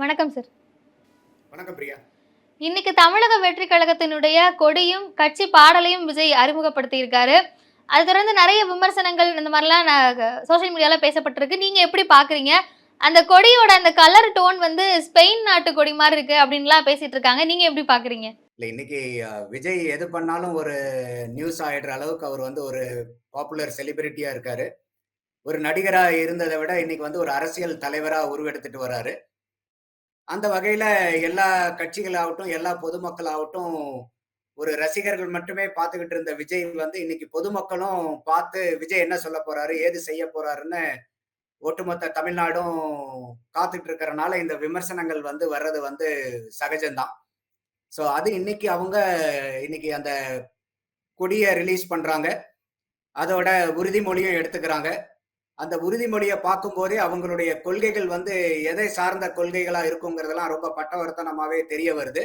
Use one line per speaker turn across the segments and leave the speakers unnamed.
வணக்கம் சார்
வணக்கம் பிரியா.
இன்னைக்கு தமிழக வெற்றி கழகத்தினுடைய கொடியும் கட்சி பாடலையும் விஜய் அறிமுகப்படுத்தி இருக்காரு அது தொடர்ந்து நிறைய விமர்சனங்கள் இந்த மாதிரிலாம் சோஷியல் மீடியால பேசப்பட்டிருக்கு. நீங்க எப்படி பாக்குறீங்க? அந்த கொடியோட அந்த கலர் டோன் வந்து ஸ்பெயின் நாட்டு கொடி மாதிரி இருக்கு அப்படின்லாம் பேசிட்டு இருக்காங்க. நீங்க எப்படி பாக்குறீங்க?
இல்ல இன்னைக்கு விஜய் எது பண்ணாலும் ஒரு நியூஸ் ஆயிடுற அளவுக்கு அவர் வந்து ஒரு பாப்புலர் செலிபிரிட்டியா இருக்காரு. ஒரு நடிகரா இருந்ததை விட இன்னைக்கு வந்து ஒரு அரசியல் தலைவரா உருவெடுத்துட்டு வராரு அந்த வகையில எல்லா கட்சிகளாகட்டும் எல்லா பொதுமக்களாகட்டும் ஒரு ரசிகர்கள் மட்டுமே பார்த்துக்கிட்டு இருந்த விஜய் வந்து இன்னைக்கு பொதுமக்களும் பார்த்து விஜய் என்ன சொல்ல போறாரு? ஏது செய்ய போறாருன்னு ஒட்டுமொத்த தமிழ்நாடும் காத்துட்டு இருக்கிறனால இந்த விமர்சனங்கள் வந்து வர்றது வந்து சகஜம்தான். ஸோ அது இன்னைக்கு அவங்க இன்னைக்கு அந்த கொடியை ரிலீஸ் பண்றாங்க. அதோட உறுதிமொழியும் எடுத்துக்கிறாங்க. அந்த உறுதிமொழியை பார்க்கும்போதே அவங்களுடைய கொள்கைகள் வந்து எதை சார்ந்த கொள்கைகளா இருக்குங்கிறதெல்லாம் ரொம்ப பட்டவர்த்தனமாவே தெரிய வருது.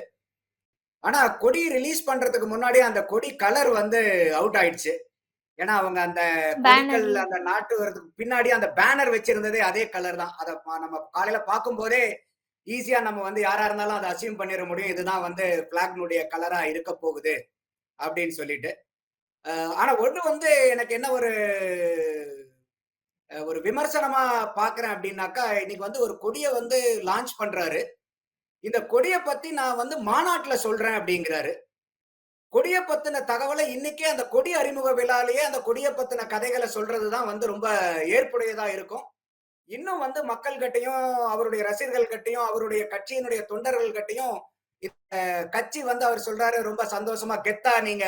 ஆனா கொடி ரிலீஸ் பண்றதுக்கு முன்னாடி அந்த கொடி கலர் வந்து அவுட் ஆயிடுச்சு. ஏன்னா அவங்க அந்த கொடிகள் அந்த நாட்டு வரதுக்கு பின்னாடி அந்த பேனர் வச்சிருந்ததே அதே கலர் தான். அதை நம்ம காலையில பார்க்கும்போதே ஈஸியா நம்ம வந்து யாரா இருந்தாலும் அதை அசீவ் பண்ணிட முடியும். இதுதான் வந்து பிளாக்னுடைய கலரா இருக்க போகுது அப்படின்னு சொல்லிட்டு. ஆனா ஒண்ணு வந்து எனக்கு என்ன ஒரு ஒரு விமர்சனமா பாக்குறேன் அப்படின்னாக்கா இன்னைக்கு வந்து ஒரு கொடியை வந்து லான்ச் பண்றாரு. இந்த கொடியை பத்தி நான் வந்து மாநாட்டுல சொல்றேன் அப்படிங்கிறாரு. கொடியை பத்தின தகவலை இன்னைக்கே அந்த கொடி அறிமுக விழாலேயே அந்த கொடியை பத்தின கதைகளை சொல்றதுதான் வந்து ரொம்ப ஏற்புடையதா இருக்கும். இன்னும் வந்து மக்கள் கிட்டையும் அவருடைய ரசிகர்கள் கிட்டையும் அவருடைய கட்சியினுடைய தொண்டர்கள் கிட்டையும் கட்சி வந்து அவர் சொல்றாரு ரொம்ப சந்தோஷமா கெத்தா நீங்க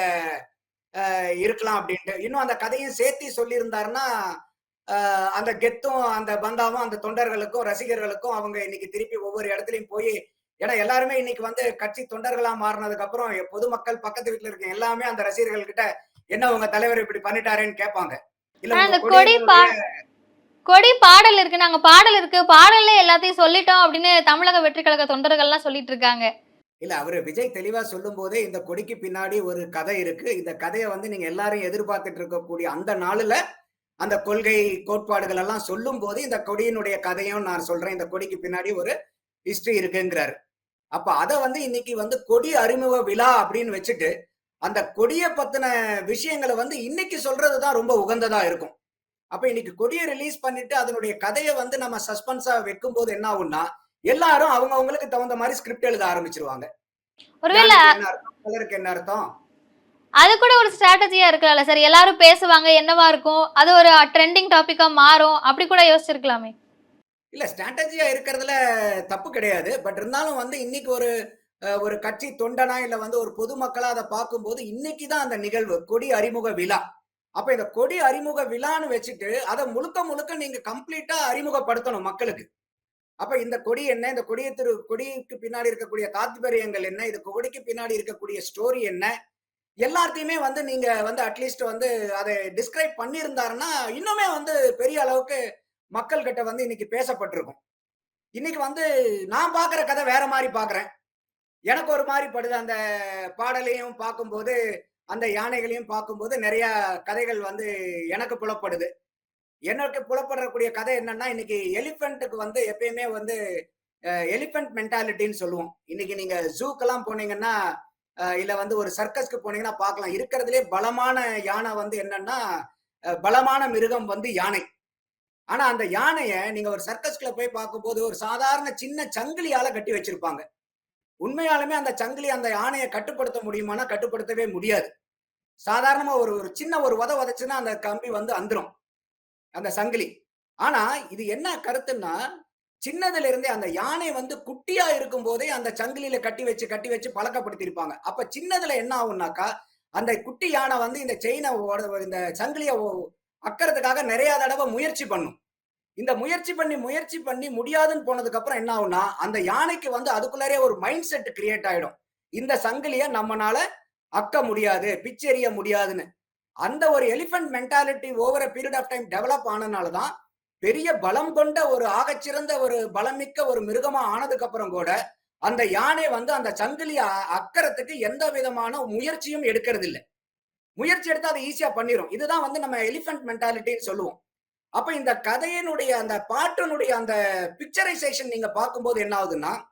இருக்கலாம் அப்படின்ட்டு. இன்னும் அந்த கதையும் சேர்த்தி சொல்லியிருந்தாருன்னா அந்த கெத்தும் அந்த பந்தாவும் அந்த தொண்டர்களுக்கும் ரசிகர்களுக்கும் அவங்க இன்னைக்கு திருப்பி ஒவ்வொரு இடத்துலயும் போய் ஏன்னா எல்லாருமே இன்னைக்கு வந்து கட்சி தொண்டர்களா மாறினதுக்கு அப்புறம் பொதுமக்கள் பக்கத்து வீட்டுல இருக்க எல்லாமே அந்த ரசிகர்கள் கிட்ட என்ன உங்க தலைவர் இப்படி பண்ணிட்டாரேன்னு கேட்பாங்க. இல்ல
கொடி பாடல் இருக்கு. நாங்க பாடல் இருக்கு. பாடல்ல எல்லாத்தையும் சொல்லிட்டோம் அப்படின்னு தமிழக வெற்றி கழக தொண்டர்கள்லாம் சொல்லிட்டு இருக்காங்க
இல்ல அவரு விஜய் தெளிவா சொல்லும் போதே இந்த கொடிக்கு பின்னாடி ஒரு கதை இருக்கு. இந்த கதையை வந்து நீங்க எல்லாரும் எதிர்பார்த்துட்டு இருக்கக்கூடிய அந்த நாளுல அந்த கொள்கை கோட்பாடுகள் எல்லாம் சொல்லும் போது இந்த கொடியினுடைய கதையும் நான் சொல்றேன். இந்த கொடிக்கு பின்னாடி ஒரு ஹிஸ்டரி இருக்குங்கிறாரு. அப்ப அத வந்து இன்னைக்கு வந்து கொடி அறிமுக விழா அப்படின்னு வச்சுட்டு அந்த கொடியை பத்தின விஷயங்களை வந்து இன்னைக்கு சொல்றதுதான் ரொம்ப உகந்ததா இருக்கும். அப்ப இன்னைக்கு கொடியை ரிலீஸ் பண்ணிட்டு அதனுடைய கதையை வந்து நம்ம சஸ்பென்ஸா வைக்கும் போது என்ன ஆகும்னா எல்லாரும் அவங்க அவங்களுக்கு தகுந்த மாதிரி ஸ்கிரிப்ட் எழுத ஆரம்பிச்சிருவாங்க.
ஒருவேளை
என்ன அர்த்தம்? என்ன அர்த்தம்?
அது கூட ஒரு ஸ்ட்ராட்டஜியா இருக்கலாம்ல. சார் எல்லாரும் பேசுவாங்க என்னவா இருக்கும்? அது ஒரு ட்ரெண்டிங் டாபிக்கா மாறும். அப்படி கூட யோசிச்சிருக்கலாமே.
இல்ல ஸ்ட்ராட்டஜியா இருக்கிறதுல தப்பு கிடையாது. பட் இருந்தாலும் வந்து இன்னைக்கு ஒரு ஒரு கட்சி தொண்டனா இல்ல வந்து ஒரு பொதுமக்களா அதை பார்க்கும்போது இன்னைக்கு தான் அந்த நிகழ்வு கொடி அறிமுக விழா. அப்ப இந்த கொடி அறிமுக விழான்னு வச்சுட்டு அதை முழுக்க முழுக்க நீங்க கம்ப்ளீட்டா அறிமுகப்படுத்தணும் மக்களுக்கு. அப்ப இந்த கொடி என்ன? இந்த கொடிய திரு கொடிக்கு பின்னாடி இருக்கக்கூடிய தாத்பரியங்கள் என்ன? இது கொடிக்கு பின்னாடி இருக்கக்கூடிய ஸ்டோரி என்ன? எல்லாத்தையுமே வந்து நீங்க வந்து அட்லீஸ்ட் வந்து அதை டிஸ்கிரைப் பண்ணியிருந்தாருன்னா இன்னுமே வந்து பெரிய அளவுக்கு மக்கள் கிட்ட வந்து இன்னைக்கு பேசப்பட்டிருக்கும். இன்னைக்கு வந்து நான் பாக்குற கதை வேற மாதிரி பாக்குறேன். எனக்கு ஒரு மாதிரி படுது. அந்த பாடலையும் பார்க்கும்போது அந்த யானைகளையும் பார்க்கும்போது நிறைய கதைகள் வந்து எனக்கு புலப்படுது. எனக்கு புலப்படக்கூடிய கதை என்னன்னா இன்னைக்கு எலிஃபென்ட்டுக்கு வந்து எப்பயுமே வந்து எலிஃபென்ட் மென்டாலிட்டின்னு சொல்லுவோம். இன்னைக்கு நீங்க ஜூக்கெல்லாம் போனீங்கன்னா இல்ல வந்து ஒரு சர்க்கஸ்க்கு போனீங்கன்னா பார்க்கலாம். இருக்கிறதுலே பலமான யானை வந்து என்னன்னா பலமான மிருகம் வந்து யானை. ஆனா அந்த யானைய நீங்க ஒரு சர்க்கஸ்குள்ள போய் பார்க்கும்போது ஒரு சாதாரண சின்ன சங்கிலியால கட்டி வச்சிருப்பாங்க. உண்மையாலுமே அந்த சங்கிலி அந்த யானையை கட்டுப்படுத்த முடியுமானா கட்டுப்படுத்தவே முடியாது. சாதாரணமா ஒரு ஒரு சின்ன ஒரு உத உதச்சுன்னா அந்த கம்பி வந்து அந்துரும். அந்த சங்கிலி. ஆனா இது என்ன கருத்துன்னா சின்னதுல இருந்தே அந்த யானை வந்து குட்டியா இருக்கும் போதே அந்த சங்கிலியில கட்டி வச்சு கட்டி வச்சு பழக்கப்படுத்தியிருப்பாங்க. அப்ப சின்னதுல என்ன ஆகும்னாக்கா அந்த குட்டி யானை வந்து இந்த செயினை இந்த சங்கிலிய அக்கறதுக்காக நிறைய தடவை முயற்சி பண்ணும். இந்த முயற்சி பண்ணி முயற்சி பண்ணி முடியாதுன்னு போனதுக்கு அப்புறம் என்ன ஆகும்னா அந்த யானைக்கு வந்து அதுக்குள்ளாரே ஒரு மைண்ட் செட் கிரியேட் ஆயிடும். இந்த சங்கிலிய நம்மனால அக்க முடியாது பிச்செறிய முடியாதுன்னு. அந்த ஒரு elephant mentality over period of time develop ஆனதுனால தான் பெரிய பலம் கொண்ட ஒரு ஆகச்சிறந்த ஒரு பலமிக்க ஒரு மிருகமா ஆனதுக்கு அப்புறம் கூட அந்த யானை வந்து அந்த சங்கிலிய அ- எந்த விதமான முயற்சியும் எடுக்கிறது இல்லை முயற்சி எடுத்தா அதை ஈஸியா பண்ணிரும். இதுதான் வந்து நம்ம எலிஃபென்ட் மென்டாலிட்டின்னு சொல்லுவோம். அப்ப இந்த கதையினுடைய அந்த பாட்டினுடைய அந்த பிக்சரைசேஷன் நீங்க பார்க்கும்போது என்ன ஆகுதுன்னா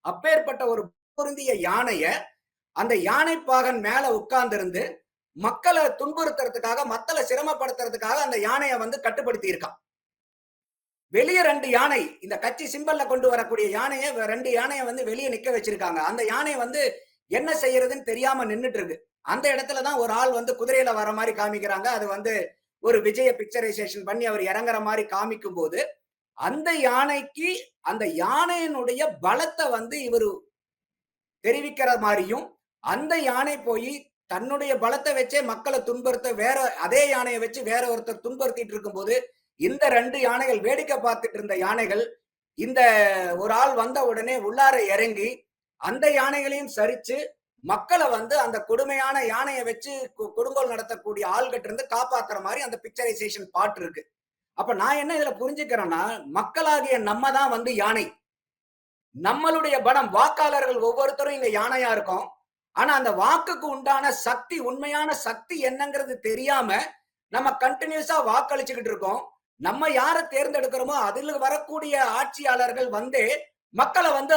அப்பேற்பட்ட ஒரு பொருந்திய யானைய அந்த யானை பாகன் மேல உட்கார்ந்திருந்து மக்களை துன்புறுத்துறதுக்காக மக்களை சிரமப்படுத்துறதுக்காக அந்த யானையை வந்து கட்டுப்படுத்தி இருக்கான் வெளியே ரெண்டு யானை இந்த கட்சி சிம்பல்ல கொண்டு வரக்கூடிய யானையை ரெண்டு யானையை வந்து வெளியே நிக்க வச்சிருக்காங்க. அந்த யானை வந்து என்ன செய்யறதுன்னு தெரியாம நின்னுட்டு இருக்கு அந்த இடத்துல தான் ஒரு ஆள் வந்து குதிரையில வர மாதிரி காமிக்கிறாங்க. அது வந்து ஒரு விஜய பிக்சரைசேஷன் பண்ணி அவர் இறங்குற மாதிரி காமிக்கும் போது அந்த யானைக்கு அந்த யானையினுடைய பலத்தை வந்து இவர் தெரிவிக்கிற மாதிரியும் அந்த யானை போய் தன்னுடைய பலத்தை வச்சே மக்களை துன்புறுத்த வேற அதே யானையை வச்சு வேற ஒருத்தர் துன்புறுத்திட்டு இருக்கும்போது இந்த ரெண்டு யானைகள் வேடிக்கை பார்த்துட்டு இருந்த யானைகள் இந்த ஒரு ஆள் வந்த உடனே உள்ளார இறங்கி அந்த யானைகளையும் சரிச்சு மக்களை வந்து அந்த கொடுமையான யானையை வச்சு கு- கொடுங்கோல் நடத்தக்கூடிய ஆள்கிட்ட இருந்து காப்பாத்துற மாதிரி அந்த பிக்சரைசேஷன் பாட்டு இருக்கு. அப்ப நான் என்ன இதுல புரிஞ்சுக்கிறேன்னா மக்களாகிய நம்ம தான் வந்து யானை. நம்மளுடைய படம் வாக்காளர்கள் ஒவ்வொருத்தரும் இங்க யானையா இருக்கும். ஆனா அந்த வாக்குக்கு உண்டான சக்தி உண்மையான சக்தி என்னங்கிறது தெரியாம நம்ம கண்டினியூஸா வாக்களிச்சுக்கிட்டு இருக்கோம். நம்ம யாரை தேர்ந்தெடுக்கிறோமோ அதில் வரக்கூடிய ஆட்சியாளர்கள் வந்து மக்களை வந்து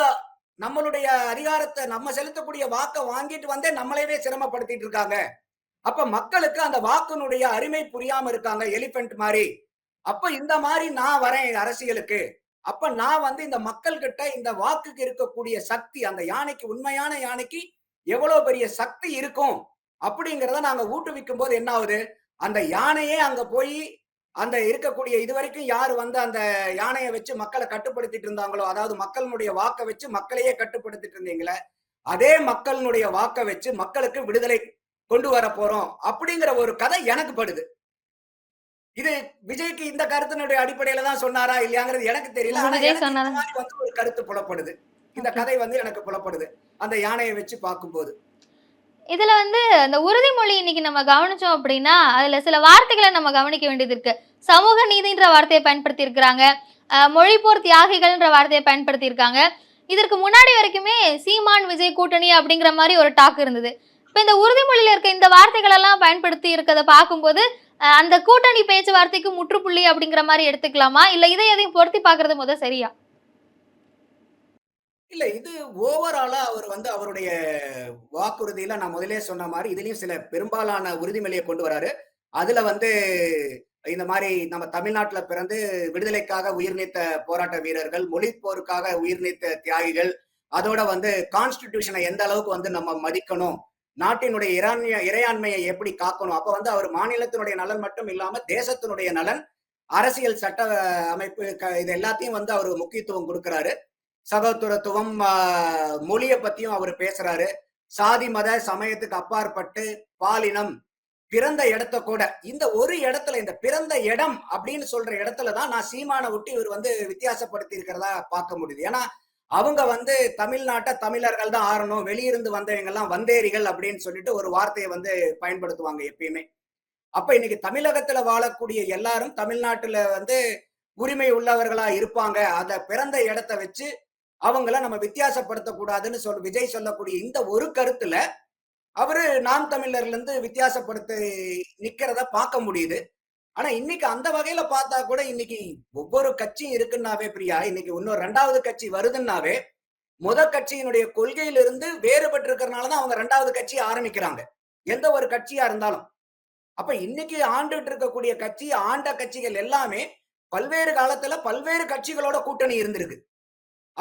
நம்மளுடைய அதிகாரத்தை நம்ம செலுத்தக்கூடிய வாக்கை வாங்கிட்டு வந்தே நம்மளையவே சிரமப்படுத்திட்டு இருக்காங்க. அப்ப மக்களுக்கு அந்த வாக்கினுடைய அருமை புரியாம இருக்காங்க எலிபென்ட் மாதிரி. அப்ப இந்த மாதிரி நான் வரேன் அரசியலுக்கு. அப்ப நான் வந்து இந்த மக்கள் கிட்ட இந்த வாக்குக்கு இருக்கக்கூடிய சக்தி அந்த யானைக்கு உண்மையான யானைக்கு எவ்வளவு பெரிய சக்தி இருக்கும்? அப்படிங்கிறத நாங்க ஊட்டுவிக்கும் போது என்ன ஆகுது? அந்த யானையே அங்க போய் அந்த இருக்கக்கூடிய இதுவரைக்கும் யார் வந்து அந்த யானையை வச்சு மக்களை கட்டுப்படுத்திட்டு இருந்தாங்களோ அதாவது மக்களுடைய வாக்கை வச்சு மக்களையே கட்டுப்படுத்திட்டு இருந்தீங்களே அதே மக்களுடைய வாக்கை வச்சு மக்களுக்கு விடுதலை கொண்டு வர போறோம் அப்படிங்கிற ஒரு கதை எனக்கு படுது. இது விஜய்க்கு இந்த கருத்தினுடைய அடிப்படையில தான் சொன்னாரா இல்லையாங்கிறது எனக்கு தெரியல. ஆனா வந்து ஒரு கருத்து புலப்படுது. இந்த. கதை வந்து எனக்கு புலப்படுது. அந்த யானையை வச்சு பார்க்கும்போது.
இதில் வந்து அந்த உறுதிமொழி இன்னைக்கு நம்ம கவனிச்சோம் அப்படின்னா அதில் சில வார்த்தைகளை நம்ம கவனிக்க வேண்டியது இருக்கு. சமூக நீதின்ற வார்த்தையை பயன்படுத்தி இருக்கிறாங்க மொழிப்போர் தியாகிகள்ன்ற வார்த்தையை பயன்படுத்தி இருக்காங்க இதற்கு முன்னாடி வரைக்குமே சீமான் விஜய் கூட்டணி அப்படிங்கிற மாதிரி ஒரு டாக் இருந்தது. இப்போ இந்த உறுதிமொழியில் இருக்க இந்த வார்த்தைகளெல்லாம் பயன்படுத்தி இருக்கிறத பார்க்கும்போது அந்த கூட்டணி பேச்சுவார்த்தைக்கு முற்றுப்புள்ளி அப்படிங்கிற மாதிரி எடுத்துக்கலாமா? இல்லை இதை எதையும் பொருத்தி பார்க்கறது முத சரியா?
இல்ல இது ஓவராலா அவர் வந்து அவருடைய வாக்குறுதியில நான் முதலே சொன்ன மாதிரி இதுலயும் சில பெரும்பாலான உறுதிமொழியை கொண்டு வராரு. அதுல வந்து இந்த மாதிரி நம்ம தமிழ்நாட்டுல பிறந்து விடுதலைக்காக உயிர் நீத்த போராட்ட வீரர்கள் மொழி போருக்காக உயிர் நீத்த தியாகிகள் அதோட வந்து கான்ஸ்டிடியூஷனை எந்த அளவுக்கு வந்து நம்ம மதிக்கணும் நாட்டினுடைய இராணிய இறையாண்மையை எப்படி காக்கணும் அப்ப வந்து அவர் மாநிலத்தினுடைய நலன் மட்டும் இல்லாம தேசத்தினுடைய நலன் அரசியல் சட்ட அமைப்பு இது எல்லாத்தையும் வந்து அவர் முக்கியத்துவம் கொடுக்கிறாரு. சகோதரத்துவம் மொழியை பத்தியும் அவர் பேசுறாரு. சாதி மத சமயத்துக்கு அப்பாற்பட்டு பாலினம் பிறந்த இடத்த கூட இந்த ஒரு இடத்துல இந்த பிறந்த இடம் அப்படின்னு சொல்ற இடத்துல தான் நான் சீமான விட்டு இவர் வந்து வித்தியாசப்படுத்தி இருக்கிறதா பார்க்க முடியுது. ஏன்னா அவங்க வந்து தமிழ்நாட்டை தமிழர்கள் தான் ஆறணும் வெளியிருந்து வந்தவங்க எல்லாம் வந்தேரிகள் அப்படின்னு சொல்லிட்டு ஒரு வார்த்தையை வந்து பயன்படுத்துவாங்க எப்பயுமே. அப்ப இன்னைக்கு தமிழகத்துல வாழக்கூடிய எல்லாரும் தமிழ்நாட்டுல வந்து உரிமை உள்ளவர்களா இருப்பாங்க. அத பிறந்த இடத்த வச்சு அவங்கள நம்ம வித்தியாசப்படுத்தக்கூடாதுன்னு சொல் விஜய் சொல்லக்கூடிய இந்த ஒரு கருத்துல அவரு நாம் தமிழர்ல இருந்து வித்தியாசப்படுத்த நிக்கிறத பார்க்க முடியுது. ஆனா இன்னைக்கு அந்த வகையில பார்த்தா கூட இன்னைக்கு ஒவ்வொரு கட்சியும் இருக்குன்னாவே பிரியா இன்னைக்கு இன்னொரு ரெண்டாவது கட்சி வருதுன்னாவே முத கட்சியினுடைய கொள்கையிலிருந்து வேறுபட்டு இருக்கிறனாலதான் அவங்க ரெண்டாவது கட்சி ஆரம்பிக்கிறாங்க. எந்த ஒரு கட்சியா இருந்தாலும். அப்ப இன்னைக்கு ஆண்டுட்டு இருக்கக்கூடிய கட்சி ஆண்ட கட்சிகள் எல்லாமே பல்வேறு காலத்துல பல்வேறு கட்சிகளோட கூட்டணி இருந்திருக்கு.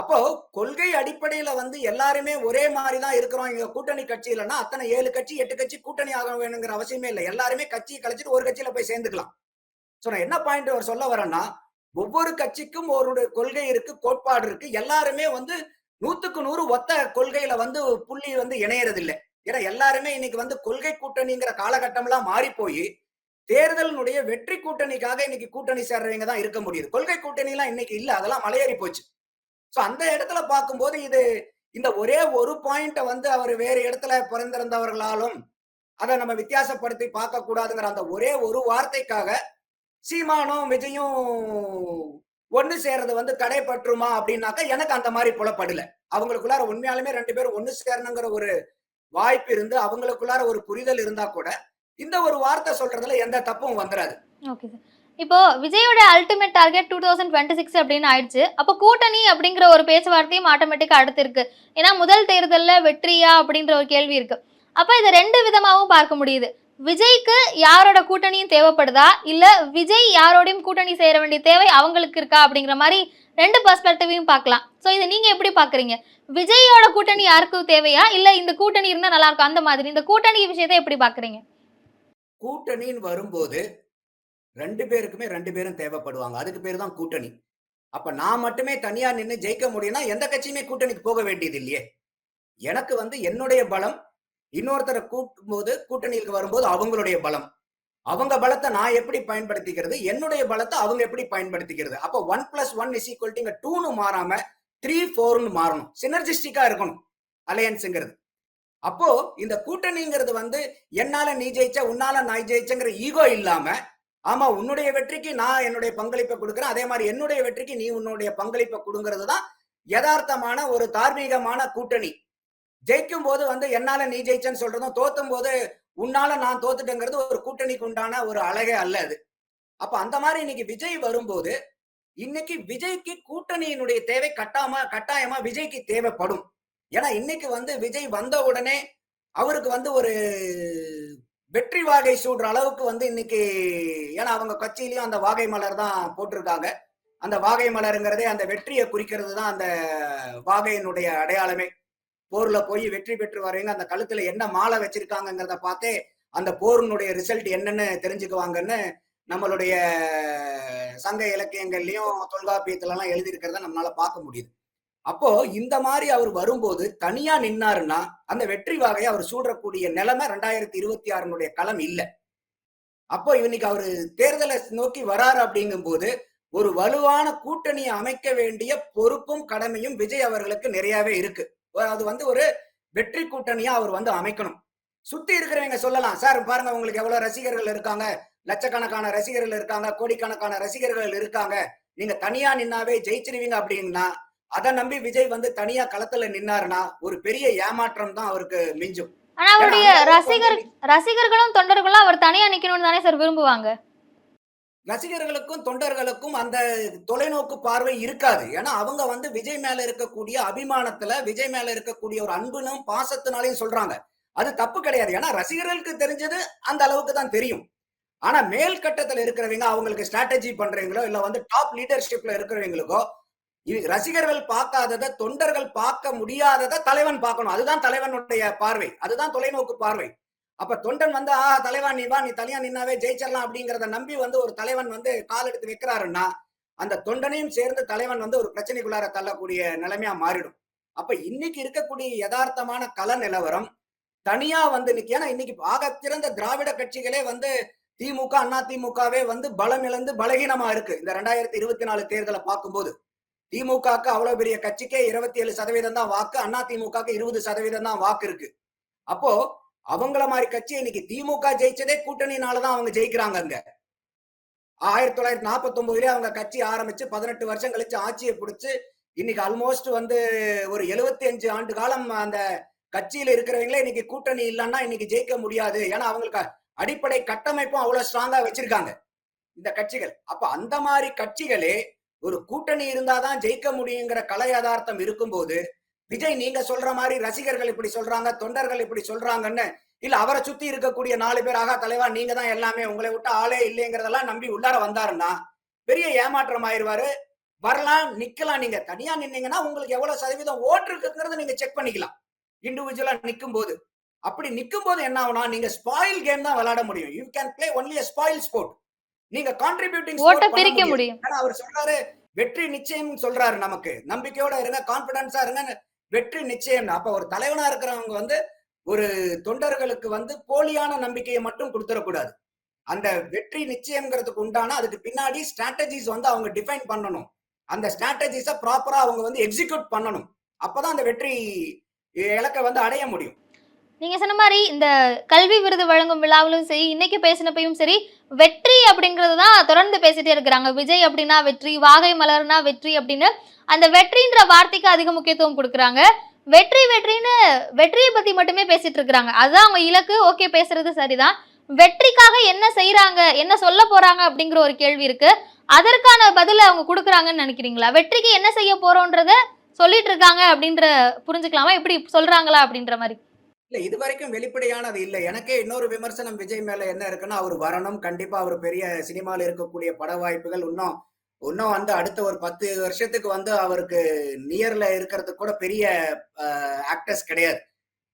அப்போ கொள்கை அடிப்படையில வந்து எல்லாருமே ஒரே மாதிரி தான் இருக்கிறோம். இங்க கூட்டணி கட்சி இல்லைன்னா அத்தனை ஏழு கட்சி எட்டு கட்சி கூட்டணி ஆக வேணுங்கிற அவசியமே இல்லை. எல்லாருமே கட்சியை கழிச்சிட்டு ஒரு கட்சியில போய் சேர்ந்துக்கலாம். சோ நான் என்ன பாயிண்ட் அவர் சொல்ல வரேன்னா ஒவ்வொரு கட்சிக்கும் ஒரு கொள்கை இருக்கு கோட்பாடு இருக்கு. எல்லாருமே வந்து நூத்துக்கு நூறு ஒத்த கொள்கையில வந்து புள்ளி வந்து இணையறது இல்லை ஏன்னா எல்லாருமே இன்னைக்கு வந்து கொள்கை கூட்டணிங்கிற காலகட்டம்லாம் மாறி போய் தேர்தலினுடைய வெற்றி கூட்டணிக்காக இன்னைக்கு கூட்டணி சேர்றவங்க தான் இருக்க முடியுது. கொள்கை கூட்டணி எல்லாம் இன்னைக்கு இல்ல அதெல்லாம் மலையேறி போச்சு. சோ அந்த இடத்துல பார்க்கும்போது இது இந்த ஒரே ஒரு பாயிண்ட்டை வந்து அவர் வேறு இடத்துல பிறந்திருந்தவர்களாலும் அதை நம்ம வித்தியாசப்படுத்தி பார்க்க கூடாதுங்கிற அந்த ஒரே ஒரு வார்த்தைக்காக சீமானும் விஜயும் ஒன்று சேர்றது வந்து தடைப்பட்டுருமா அப்படின்னாக்கா எனக்கு அந்த மாதிரி புலப்படல. அவங்களுக்குள்ளார உண்மையாலுமே ரெண்டு பேரும் ஒன்று சேரணுங்கிற ஒரு வாய்ப்பு இருந்து அவங்களுக்குள்ளார ஒரு புரிதல் இருந்தா கூட இந்த ஒரு வார்த்தை சொல்றதுல எந்த தப்பும் வந்துடாது
ஓகே சார் இப்போ விஜயோட ultimate target two thousand twenty six அப்படின்னு ஆயிடுச்சு. அப்போ கூட்டணி அப்படிங்கிற ஒரு பேச்சுவார்த்தையும் ஆட்டோமேட்டிக்காக அடுத்து இருக்கு ஏன்னா முதல் தேர்தலில் வெற்றியா அப்படின்ற ஒரு கேள்வி இருக்கு. அப்போ இதை ரெண்டு விதமாகவும் பார்க்க முடியுது. விஜய்க்கு யாரோட கூட்டணியும் தேவைப்படுதா? இல்லை விஜய் யாரோடையும் கூட்டணி சேர வேண்டிய தேவை அவங்களுக்கு இருக்கா அப்படிங்கிற மாதிரி ரெண்டு பர்ஸ்பெக்டிவையும் பார்க்கலாம். ஸோ இதை நீங்கள் எப்படி பார்க்குறீங்க? விஜயோட கூட்டணி யாருக்கும் தேவையா? இல்லை இந்த கூட்டணி இருந்தால் நல்லா இருக்கும். அந்த மாதிரி. இந்த கூட்டணி விஷயத்தை எப்படி பார்க்குறீங்க?
கூட்டணின்னு வரும்போது ரெண்டு பேருக்குமே ரெண்டு பேரும் தேவைப்படுவாங்க. அதுக்கு பேர் தான் கூட்டணி. அப்ப நான் மட்டுமே தனியா நின்று ஜெயிக்க முடியும்னா எந்த கட்சியுமே கூட்டணிக்கு போக வேண்டியது இல்லையே. எனக்கு வந்து என்னுடைய பலம் இன்னொருத்தரை கூட்டும் போது கூட்டணிக்கு வரும்போது அவங்களுடைய பலம். அவங்க பலத்தை நான் எப்படி பயன்படுத்திக்கிறது? என்னுடைய பலத்தை அவங்க எப்படி பயன்படுத்திக்கிறது? அப்ப one plus one is equal to டூன்னு மாறாம த்ரீ ஃபோர்னு மாறணும். சினர்ஜிஸ்டிக்கா இருக்கணும். அலையன்ஸுங்கிறது அப்போ இந்த கூட்டணிங்கிறது வந்து என்னால நீ ஜெயிச்ச உன்னால நான் ஜெயிச்சங்கிற ஈகோ இல்லாம ஆமா உன்னுடைய வெற்றிக்கு நான் என்னுடைய பங்களிப்பை கொடுக்குறேன். அதே மாதிரி என்னுடைய வெற்றிக்கு நீ உன்னுடைய பங்களிப்பை கொடுங்கிறது தான் யதார்த்தமான ஒரு தார்மீகமான கூட்டணி. ஜெயிக்கும் போது வந்து என்னால நீ ஜெயிச்சேன்னு சொல்றதும் தோத்தும் போது உன்னால நான் தோத்துட்டேங்கிறது ஒரு கூட்டணிக்கு உண்டான ஒரு அழகே அல்ல அது. அப்ப அந்த மாதிரி இன்னைக்கு விஜய் வரும்போது இன்னைக்கு விஜய்க்கு கூட்டணியினுடைய தேவை கட்டாம கட்டாயமா விஜய்க்கு தேவைப்படும். ஏன்னா இன்னைக்கு வந்து விஜய் வந்த உடனே அவருக்கு வந்து ஒரு வெற்றி வாகை சூடுற அளவுக்கு வந்து இன்னைக்கு ஏன்னா அவங்க கட்சியிலயும் அந்த வாகை மலர் தான் போட்டிருக்காங்க. அந்த வாகை மலருங்கிறதே அந்த வெற்றியை குறிக்கிறது தான் அந்த வாகையினுடைய அடையாளமே. போர்ல போய் வெற்றி பெற்று வரவங்க அந்த கழுத்துல என்ன மாலை வச்சிருக்காங்கிறத பார்த்தே அந்த போரினுடைய ரிசல்ட் என்னன்னு தெரிஞ்சுக்குவாங்கன்னு நம்மளுடைய சங்க இலக்கியங்கள்லயும் தொல்காப்பியத்துல எல்லாம் எழுதியிருக்கிறத நம்மளால பார்க்க முடியுது. அப்போ இந்த மாதிரி அவர் வரும்போது தனியா நின்னாருன்னா அந்த வெற்றி வாகையை அவர் சூடக்கூடிய நிலைமை ரெண்டாயிரத்தி இருபத்தி ஆறுனுடைய களம் இல்லை. அப்போ இன்னைக்கு அவரு தேர்தலை நோக்கி வராரு அப்படிங்கும்போது ஒரு வலுவான கூட்டணியை அமைக்க வேண்டிய பொறுப்பும் கடமையும் விஜய் அவர்களுக்கு நிறையவே இருக்கு. அது வந்து ஒரு வெற்றி கூட்டணியா அவர் வந்து அமைக்கணும். சுத்தி இருக்கிறவங்க சொல்லலாம் சார் பாருங்க உங்களுக்கு எவ்வளவு ரசிகர்கள் இருக்காங்க? லட்சக்கணக்கான ரசிகர்கள் இருக்காங்க கோடிக்கணக்கான ரசிகர்கள் இருக்காங்க. நீங்க தனியா நின்னாவே ஜெயிச்சிருவீங்க அப்படின்னா அதை நம்பி விஜய் வந்து தனியா களத்துல நின்னாருன்னா ஒரு பெரிய ஏமாற்றம் தான் அவருக்கு மிஞ்சும்.
ஆனா அவருடைய ரசிகர் ரசிகர்களும் தொண்டர்களும் அவர் தனியா நிக்கணும்னு தானே சார் விரும்புவாங்க?
ரசிகர்களுக்கும் தொண்டர்களுக்கும் அந்த தொலைநோக்கு பார்வை இருக்காது. ஏன்னா அவங்க வந்து விஜய் மேல இருக்கக்கூடிய அபிமானத்துல விஜய் மேல இருக்கக்கூடிய ஒரு அன்புனும் பாசத்தினாலையும் சொல்றாங்க. அது தப்பு கிடையாது. ஏன்னா ரசிகர்களுக்கு தெரிஞ்சது அந்த அளவுக்கு தான் தெரியும். ஆனா மேல் கட்டத்துல இருக்கிறவங்க அவங்களுக்கு ஸ்ட்ராட்டஜி பண்றவங்களோ இல்ல வந்து டாப் லீடர்ஷிப்ல இருக்கிறவங்களுக்கோ ரசிகர்கள் பார்க்காதத தொண்டர்கள் பார்க்க முடியாததை தலைவன் பார்க்கணும். அதுதான் தலைவனுடைய பார்வை. அதுதான் தொலைநோக்கு பார்வை. அப்ப தொண்டன் வந்து ஆ தலைவன் நீ வா நீ தனியா நின்னாவே ஜெயிச்சிடலாம் அப்படிங்கறத நம்பி வந்து ஒரு தலைவன் வந்து கால் எடுத்து வைக்கிறாருன்னா அந்த தொண்டனையும் சேர்ந்து தலைவன் வந்து ஒரு பிரச்சனைக்குள்ளார தள்ளக்கூடிய நிலைமையா மாறிடும். அப்ப இன்னைக்கு இருக்கக்கூடிய யதார்த்தமான கல நிலவரம் தனியா வந்து இன்னைக்கு ஏன்னா இன்னைக்கு ஆக சிறந்த திராவிட கட்சிகளே வந்து திமுக அண்ணா திமுகவே வந்து பலம் இழந்து பலகீனமா இருக்கு. இந்த ரெண்டாயிரத்தி இருபத்தி நாலு தேர்தலை பார்க்கும்போது. திமுகக்கு அவ்வளவு பெரிய கட்சிக்கே இருபத்தி ஏழு சதவீதம் தான் வாக்கு. அண்ணா திமுகக்கு இருபது சதவீதம் தான் வாக்கு இருக்கு. அப்போ அவங்கள மாதிரி கட்சி இன்னைக்கு திமுக ஜெயிச்சதே கூட்டணினாலதான் அவங்க ஜெயிக்கிறாங்க அங்க. ஆயிரத்தி தொள்ளாயிரத்தி நாற்பத்தி ஒன்பதுலயே அவங்க கட்சி ஆரம்பிச்சு பதினெட்டு வருஷம் கழிச்சு ஆட்சியை பிடிச்சு இன்னைக்கு ஆல்மோஸ்ட் வந்து ஒரு எழுபத்தி அஞ்சு ஆண்டு காலம் அந்த கட்சியில இருக்கிறவங்களே இன்னைக்கு கூட்டணி இல்லைன்னா இன்னைக்கு ஜெயிக்க முடியாது. ஏன்னா அவங்களுக்கு அடிப்படை கட்டமைப்பும் அவ்வளவு ஸ்ட்ராங்கா வச்சிருக்காங்க. இந்த கட்சிகள். அப்ப அந்த மாதிரி கட்சிகளே ஒரு கூட்டணி இருந்தாதான் ஜெயிக்க முடியுங்கிற கலை யதார்த்தம் இருக்கும்போது விஜய் நீங்க சொல்ற மாதிரி ரசிகர்கள் இப்படி சொல்றாங்க தொண்டர்கள் இப்படி சொல்றாங்கன்னு இல்ல அவரை சுத்தி இருக்கக்கூடிய நாலு பேர் ஆகா தலைவா நீங்க தான் எல்லாமே உங்களை விட்டு ஆளே இல்லைங்கிறதெல்லாம் நம்பி உள்ளார வந்தாருன்னா பெரிய ஏமாற்றம் ஆயிருவாரு. வரலாம் நிக்கலாம் நீங்க. தனியா நின்னீங்கன்னா உங்களுக்கு எவ்வளவு சதவீதம் ஓட்டு இருக்குங்கிறத நீங்க செக் பண்ணிக்கலாம். இண்டிவிஜுவலா நிக்கும் போது அப்படி நிக்கும் போது என்ன ஆகும்னா நீங்க ஸ்பாயில் கேம் தான் விளையாட முடியும். You can play only spoil sport நீங்க கான்ட்ரிபியூட்டிங்
ஓட்ட பிரிக்க முடியும்.
அவர் சொல்றாரு வெற்றி நிச்சயம் சொல்றாரு நமக்கு. நம்பிக்கையோட இருங்க கான்பிடன்ஸா இருங்க வெற்றி நிச்சயம். அப்ப ஒரு தலைவனா இருக்கிறவங்க வந்து ஒரு தொண்டர்களுக்கு வந்து போலியான நம்பிக்கையை மட்டும் கொடுத்துடக்கூடாது. அந்த வெற்றி நிச்சயம்ங்கிறதுக்கு உண்டான அதுக்கு பின்னாடி ஸ்ட்ராட்டஜிஸ் வந்து அவங்க டிஃபைன் பண்ணணும். அந்த ஸ்ட்ராட்டஜிஸ ப்ராப்பரா அவங்க வந்து எக்ஸிக்யூட் பண்ணணும். அப்பதான் அந்த வெற்றி இலக்கை வந்து அடைய முடியும்.
நீங்க சொன்ன மாதிரி இந்த கல்வி விருது வழங்கும் விழாவிலும் சரி இன்னைக்கு பேசினப்பையும் சரி வெற்றி அப்படிங்கிறது தான் தொடர்ந்து பேசிட்டே இருக்கிறாங்க. விஜய் அப்படின்னா வெற்றி வாகை மலர்னா வெற்றி அப்படின்னு அந்த வெற்றின்ற வார்த்தைக்கு அதிக முக்கியத்துவம் கொடுக்குறாங்க. வெற்றி வெற்றின்னு வெற்றியை பத்தி மட்டுமே பேசிட்டு இருக்கிறாங்க. அதுதான் அவங்க இலக்கு. ஓகே பேசுறது சரிதான். வெற்றிக்காக என்ன செய்யறாங்க என்ன சொல்ல போறாங்க அப்படிங்கிற ஒரு கேள்வி இருக்கு. அதற்கான பதில அவங்க கொடுக்குறாங்கன்னு நினைக்கிறீங்களா? வெற்றிக்கு என்ன செய்ய போறோன்றத சொல்லிட்டு இருக்காங்க அப்படின்ற புரிஞ்சுக்கலாமா? எப்படி சொல்றாங்களா அப்படின்ற மாதிரி.
இல்ல இது வரைக்கும் வெளிப்படையானது இல்ல. எனக்கே இன்னொரு விமர்சனம் விஜய் மேல என்ன இருக்குன்னா அவர் வரணும். கண்டிப்பா அவர் பெரிய சினிமால இருக்கக்கூடிய பட வாய்ப்புகள் இன்னும் இன்னும் வந்து அடுத்த ஒரு பத்து வருஷத்துக்கு வந்து அவருக்கு நியர்ல இருக்கிறதுக்கு கூட பெரிய ஆக்டர்ஸ் கிடையாது.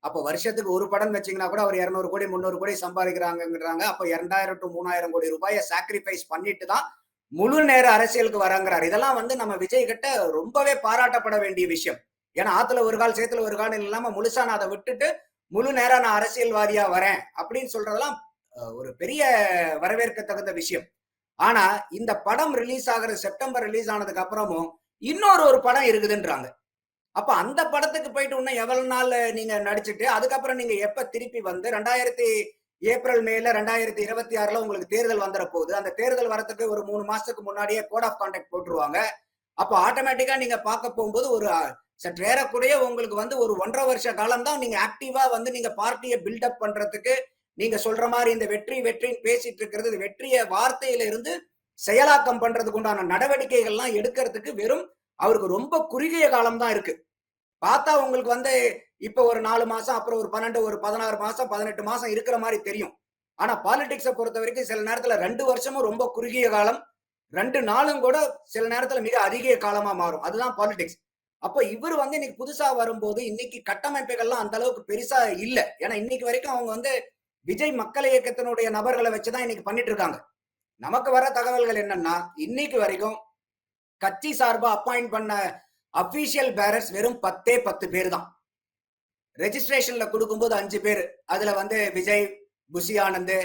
அப்போ வருஷத்துக்கு ஒரு படம் வச்சீங்கன்னா கூட அவர் இருநூறு கோடி முந்நூறு கோடி சம்பாதிக்கிறாங்கன்றாங்க அப்போ இரண்டாயிரம் டு மூணாயிரம் கோடி ரூபாயை சாக்ரிஃபைஸ் பண்ணிட்டு தான் முழு நேர அரசியலுக்கு வராங்கிறார். இதெல்லாம் வந்து நம்ம விஜய் கிட்ட ரொம்பவே பாராட்டப்பட வேண்டிய விஷயம். ஏன்னா ஆத்துல ஒரு கால் சேத்துல ஒரு கால் இல்லாம முழுசா நான் அதை விட்டுட்டு முழு நேரம் நான் அரசியல்வாதியா வரேன் அப்படின்னு சொல்றதெல்லாம் ஒரு பெரிய வரவேற்க தகுந்த விஷயம். ஆனா இந்த படம் ரிலீஸ் ஆகுறது செப்டம்பர் ரிலீஸ் ஆனதுக்கு அப்புறமும் இன்னொரு ஒரு படம் இருக்குதுன்றாங்க. அப்ப அந்த படத்துக்கு போயிட்டு இன்னும் எவ்வளவு நாள் நீங்க நடிச்சுட்டு அதுக்கப்புறம் நீங்க எப்ப திருப்பி வந்து ரெண்டாயிரத்தி ஏப்ரல் மேல ரெண்டாயிரத்தி இருபத்தி ஆறுல உங்களுக்கு தேர்தல் வந்துட போகுது அந்த தேர்தல் வரத்துக்கு ஒரு மூணு மாசத்துக்கு முன்னாடியே கோட் ஆஃப் கான்டாக்ட் போட்டுருவாங்க. அப்போ ஆட்டோமேட்டிக்கா நீங்க பார்க்க போகும்போது ஒரு சற்று ஏறக்குறைய உங்களுக்கு வந்து ஒரு ஒன்றரை வருஷ காலம் தான் நீங்க ஆக்டிவா வந்து நீங்க பார்ட்டியை பில்டப் பண்றதுக்கு நீங்க சொல்ற மாதிரி இந்த வெற்றி வெற்றின்னு பேசிட்டு இருக்கிறது வெற்றிய வார்த்தையில இருந்து செயலாக்கம் பண்றதுக்கு உண்டான நடவடிக்கைகள்லாம் எடுக்கிறதுக்கு வெறும் அவருக்கு ரொம்ப குறுகிய காலம் தான் இருக்கு. பார்த்தா உங்களுக்கு வந்து இப்ப ஒரு நாலு மாசம் அப்புறம் ஒரு பன்னெண்டு ஒரு பதினாறு மாசம் பதினெட்டு மாசம் இருக்கிற மாதிரி தெரியும். ஆனா பாலிடிக்ஸை பொறுத்த வரைக்கும் சில நேரத்துல ரெண்டு வருஷமும் ரொம்ப குறுகிய காலம் ரெண்டு நாளும் கூட சில நேரத்துல மிக அதிக காலமா மாறும். அதுதான் பாலிடிக்ஸ் அப்போ இவர் வந்து இன்னைக்கு புதுசா வரும்போது இன்னைக்கு கட்டமைப்புகள்லாம் அந்த அளவுக்கு பெருசா இல்ல. ஏன்னா இன்னைக்கு வரைக்கும் அவங்க வந்து விஜய் மக்கள் இயக்கத்தினுடைய நபர்களை வச்சுதான் இன்னைக்கு பண்ணிட்டு இருக்காங்க. நமக்கு வர தகவல்கள் என்னன்னா இன்னைக்கு வரைக்கும் கட்சி சார்பா அப்பாயிண்ட் பண்ண அபிஷியல் பேரர்ஸ் வெறும் பத்தே பத்து பேர் தான் ரெஜிஸ்ட்ரேஷன்ல கொடுக்கும்போது அஞ்சு பேர். அதுல வந்து விஜய் புஷி ஆனந்த்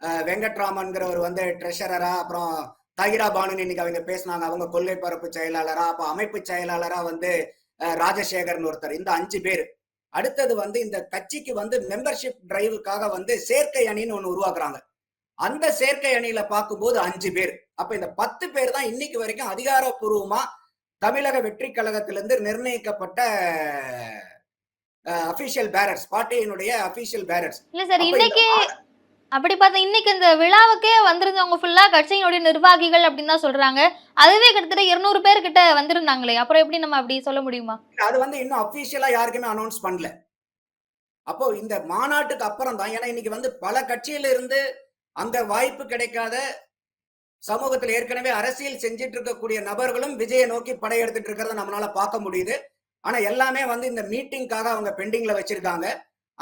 அஹ், வெங்கட்ராமன்கிறவர் வந்து ட்ரெஷரரா அப்புறம் தாகிரா பானுன்னு இன்னைக்கு அவங்க பேசினாங்க. அவங்க கொள்கை பரப்பு செயலாளரா அப்ப அமைப்பு செயலாளரா வந்து ராஜசேகர்னு ஒருத்தர். இந்த அஞ்சு பேர். அடுத்தது வந்து இந்த கட்சிக்கு வந்து மெம்பர்ஷிப் டிரைவுக்காக வந்து சேர்க்கை அணின்னு ஒண்ணு உருவாக்குறாங்க. அந்த சேர்க்கை அணியில பார்க்கும்போது அஞ்சு பேர். அப்ப இந்த பத்து பேர் தான் இன்னைக்கு வரைக்கும் அதிகாரப்பூர்வமா தமிழக வெற்றி கழகத்திலிருந்து நிர்ணயிக்கப்பட்ட அபிஷியல் பேரர்ஸ் பார்ட்டியினுடைய அபிஷியல் பேரர்ஸ்
இல்ல சார் இன்னைக்கு அப்படி பார்த்தா இன்னைக்கு இந்த விழாவுக்கே வந்திருந்தவங்க ஃபுல்லாக கட்சியினுடைய நிர்வாகிகள் அப்படின்னு தான் சொல்றாங்க. அதுவே கிட்டத்தட்ட இருநூறு பேர் கிட்ட வந்திருந்தாங்களே. அப்புறம் எப்படி நம்ம அப்படி சொல்ல முடியுமா?
அது வந்து இன்னும் அபிஷியலா யாருக்குமே அனௌன்ஸ் பண்ணல. அப்போ இந்த மாநாட்டுக்கு அப்புறம் தான் ஏன்னா இன்னைக்கு வந்து பல கட்சியில இருந்து அங்க வாய்ப்பு கிடைக்காத சமூகத்தில் ஏற்கனவே அரசியல் செஞ்சிட்டு இருக்கக்கூடிய நபர்களும் விஜயை நோக்கி படையெடுத்துட்டு இருக்கிறத நம்மளால பார்க்க முடியுது. ஆனா எல்லாமே வந்து இந்த மீட்டிங்காக அவங்க பெண்டிங்ல வச்சிருக்காங்க.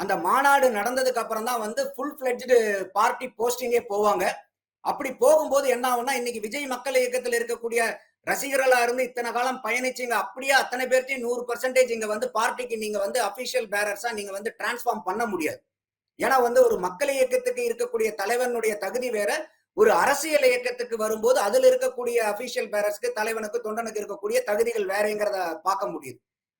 அந்த மாநாடு நடந்ததுக்கு அப்புறம் தான் வந்து ஃபுல் ஃபிளட்ஜு பார்ட்டி போஸ்டிங்கே போவாங்க. அப்படி போகும்போது என்ன ஆகும்னா இன்னைக்கு விஜய் மக்கள் இயக்கத்தில் இருக்கக்கூடிய ரசிகர்களா இருந்து இத்தனை காலம் பயணிச்சீங்க அப்படியே அத்தனை பேர்த்தையும் நூறு பர்சன்டேஜ் இங்க வந்து பார்ட்டிக்கு நீங்க வந்து அபிஷியல் பேரர்ஸா நீங்க வந்து டிரான்ஸ்ஃபார்ம் பண்ண முடியாது. ஏன்னா வந்து ஒரு மக்கள் இயக்கத்துக்கு இருக்கக்கூடிய தலைவனுடைய தகுதி வேற ஒரு அரசியல் இயக்கத்துக்கு வரும்போது அதுல இருக்கக்கூடிய அபிஷியல் பேரர்ஸ்க்கு தலைவனுக்கு தொண்டனுக்கு இருக்கக்கூடிய தகுதிகள் வேறங்கிறத பார்க்க முடியுது.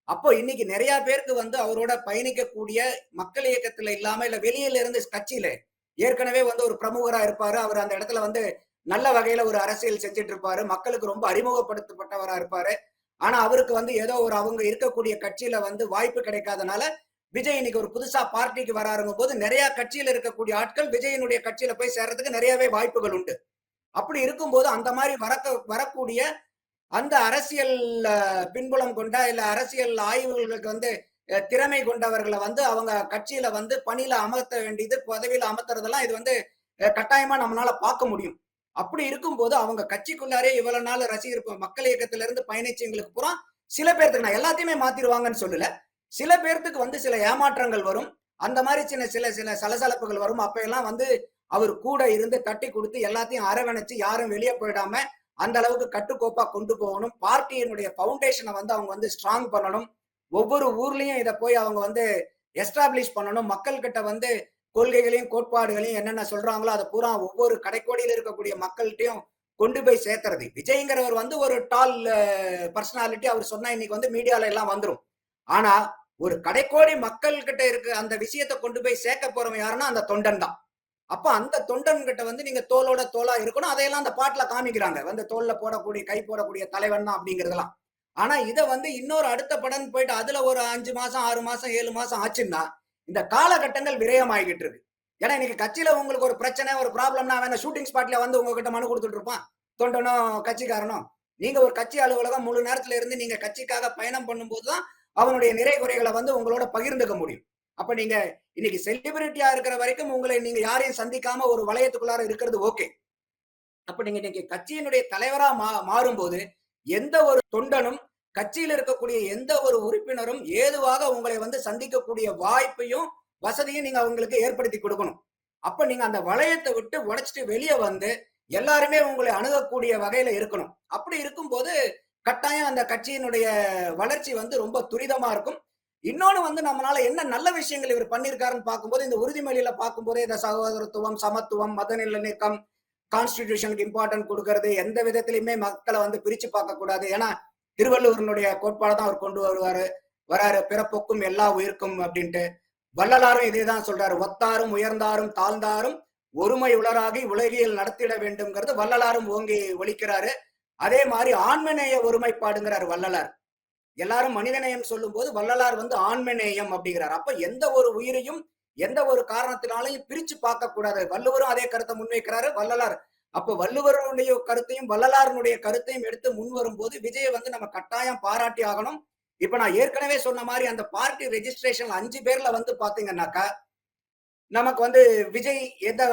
அப்போ இன்னைக்கு நிறைய பேருக்கு வந்து அவரோட பயணிக்கக்கூடிய மக்கள் இயக்கத்துல இல்லாம இல்ல வெளியில இருந்து கட்சியில ஏற்கனவே வந்து ஒரு பிரமுகரா இருப்பாரு. அவர் அந்த இடத்துல வந்து நல்ல வகையில ஒரு அரசியல் செஞ்சுட்டு இருப்பாரு. மக்களுக்கு ரொம்ப அறிமுகப்படுத்தப்பட்டவரா இருப்பாரு. ஆனா அவருக்கு வந்து ஏதோ ஒரு அவங்க இருக்கக்கூடிய கட்சியில வந்து வாய்ப்பு கிடைக்காதனால விஜய் இன்னைக்கு ஒரு புதுசா பார்ட்டிக்கு வராருங்கும் போது நிறைய கட்சியில இருக்கக்கூடிய ஆட்கள் விஜயனுடைய கட்சியில போய் சேர்றதுக்கு நிறையவே வாய்ப்புகள் உண்டு. அப்படி இருக்கும்போது அந்த மாதிரி வரக்க வரக்கூடிய அந்த அரசியல் பின்புலம் கொண்ட இல்ல அரசியல் ஆய்வுகளுக்கு வந்து திறமை கொண்டவர்களை வந்து அவங்க கட்சியில வந்து பணியில அமர்த்த வேண்டியது பதவியில அமர்த்துறதெல்லாம் இது வந்து கட்டாயமா நம்மளால பார்க்க முடியும். அப்படி இருக்கும்போது அவங்க கட்சிக்குள்ளாரே இவ்வளவு நாள் ரசிகர் மக்கள் இயக்கத்துல இருந்து பயணிச்சவங்களுக்கு பூரா சில பேர்த்துக்கு நான் எல்லாத்தையுமே மாத்திருவாங்கன்னு சொல்லல. சில பேர்த்துக்கு வந்து சில ஏமாற்றங்கள் வரும். அந்த மாதிரி சின்ன சில சில சலசலப்புகள் வரும். அப்ப எல்லாம் வந்து அவர் கூட இருந்து தட்டி கொடுத்து எல்லாத்தையும் அரவணைச்சு யாரும் வெளியே போயிடாம அந்த அளவுக்கு கட்டுக்கோப்பா கொண்டு போகணும். பார்ட்டியினுடைய ஃபவுண்டேஷனை வந்து அவங்க வந்து ஸ்ட்ராங் பண்ணணும். ஒவ்வொரு ஊர்லயும் இதை போய் அவங்க வந்து எஸ்டாப்ளிஷ் பண்ணணும். மக்கள் கிட்ட வந்து கொள்கைகளையும் கோட்பாடுகளையும் என்னென்ன சொல்றாங்களோ அதை பூரா ஒவ்வொரு கடைக்கோடியில் இருக்கக்கூடிய மக்கள்கிட்டயும் கொண்டு போய் சேர்த்துறது விஜய்ங்கிறவர் வந்து ஒரு டால் பர்சனாலிட்டி அவர் சொன்னா இன்னைக்கு வந்து மீடியால எல்லாம் வந்துடும் ஆனா ஒரு கடைக்கோடி மக்கள் கிட்ட இருக்க அந்த விஷயத்தை கொண்டு போய் சேர்க்க போறவன் யாருன்னா அந்த தொண்டன் தான். அப்ப அந்த தொண்டன்கிட்ட வந்து நீங்க தோலோட தோலா இருக்கணும். அதையெல்லாம் அந்த பாட்டுல காமிக்கிறாங்க. வந்து தோல்ல போடக்கூடிய கை போடக்கூடிய தலைவன் தான் அப்படிங்கறதெல்லாம். ஆனா இதை வந்து இன்னொரு அடுத்த படம் போயிட்டு அதுல ஒரு அஞ்சு மாசம் ஆறு மாசம் ஏழு மாசம் ஆச்சுன்னா இந்த காலகட்டங்கள் விரயமாகிட்டு இருக்கு. ஏன்னா இன்னைக்கு கட்சியில உங்களுக்கு ஒரு பிரச்சனை ஒரு ப்ராப்ளம்னா அவன் ஷூட்டிங் ஸ்பாட்ல வந்து உங்ககிட்ட மனு கொடுத்துட்டு இருப்பான்? தொண்டனும் கட்சிக்காரனும் நீங்க ஒரு கட்சி அலுவலகம் முழு நேரத்துல இருந்து நீங்க கட்சிக்காக பயணம் பண்ணும்போது தான் அவனுடைய நிறை குறைகளை வந்து உங்களோட பகிர்ந்துக்க முடியும். அப்ப நீங்க இன்னைக்கு செலிபிரிட்டியா இருக்கிற வரைக்கும் உங்களை நீங்க யாரையும் சந்திக்காம ஒரு வளையத்துக்குள்ளார இருக்கிறது ஓகே அப்ப நீங்க இன்னைக்கு கட்சியினுடைய தலைவரா மா மாறும்போது எந்த ஒரு தொண்டனும் கட்சியில் இருக்கக்கூடிய எந்த ஒரு உறுப்பினரும் ஏதுவாக உங்களை வந்து சந்திக்கக்கூடிய வாய்ப்பையும் வசதியும் நீங்க அவங்களுக்கு ஏற்படுத்தி கொடுக்கணும். அப்ப நீங்க அந்த வளையத்தை விட்டு உடைச்சிட்டு வெளியே வந்து எல்லாருமே உங்களை அணுகக்கூடிய வகையில இருக்கணும். அப்படி இருக்கும்போது கட்டாயம் அந்த கட்சியினுடைய வளர்ச்சி வந்து ரொம்ப துரிதமா இருக்கும். இன்னொன்னு வந்து நம்மளால என்ன நல்ல விஷயங்கள் இவர் பண்ணியிருக்காருன்னு பார்க்கும்போது இந்த உறுதிமொழியில பார்க்கும்போதே இந்த சகோதரத்துவம் சமத்துவம் மத நல்லிணக்கம் கான்ஸ்டிடியூஷனுக்கு இம்பார்ட்டன்ட் கொடுக்கறது எந்த விதத்திலையுமே மக்களை வந்து பிரிச்சு பார்க்க கூடாது. ஏன்னா திருவள்ளுவரனுடைய கோட்பாடு தான் அவர் கொண்டு வருவாரு. வராரு பிறப்புக்கும் எல்லா உயிர்க்கும் அப்படின்ட்டு. வள்ளலாரும் இதே தான் சொல்றாரு. ஒத்தாரும் உயர்ந்தாரும் தாழ்ந்தாரும் ஒருமை உளராகி உலகியல் நடத்திட வேண்டும்ங்கிறது வள்ளலாரும் ஓங்கி ஒழிக்கிறாரு. அதே மாதிரி ஆண்மநேய ஒருமைப்பாடுங்கிறார் வள்ளலார். எல்லாரும் மனிதநேயம் சொல்லும் போது வள்ளலார் வந்து ஆண்மநேயம் அப்படிங்கிறார். அப்ப எந்த ஒரு உயிரையும் எந்த ஒரு காரணத்தினாலையும் பிரிச்சு பார்க்க கூடாது வள்ளுவரும் அதே கருத்தை முன்வைக்கிறாரு வள்ளலார். அப்ப வள்ளுவருடைய கருத்தையும் வள்ளலாருடைய கருத்தையும் எடுத்து முன் வரும்போது விஜயை வந்து நம்ம கட்டாயம் பாராட்டி ஆகணும். இப்ப நான் ஏற்கனவே சொன்ன மாதிரி அந்த பார்ட்டி ரெஜிஸ்ட்ரேஷன் அஞ்சு பேர்ல வந்து பாத்தீங்கன்னாக்கா நமக்கு வந்து விஜய் எந்த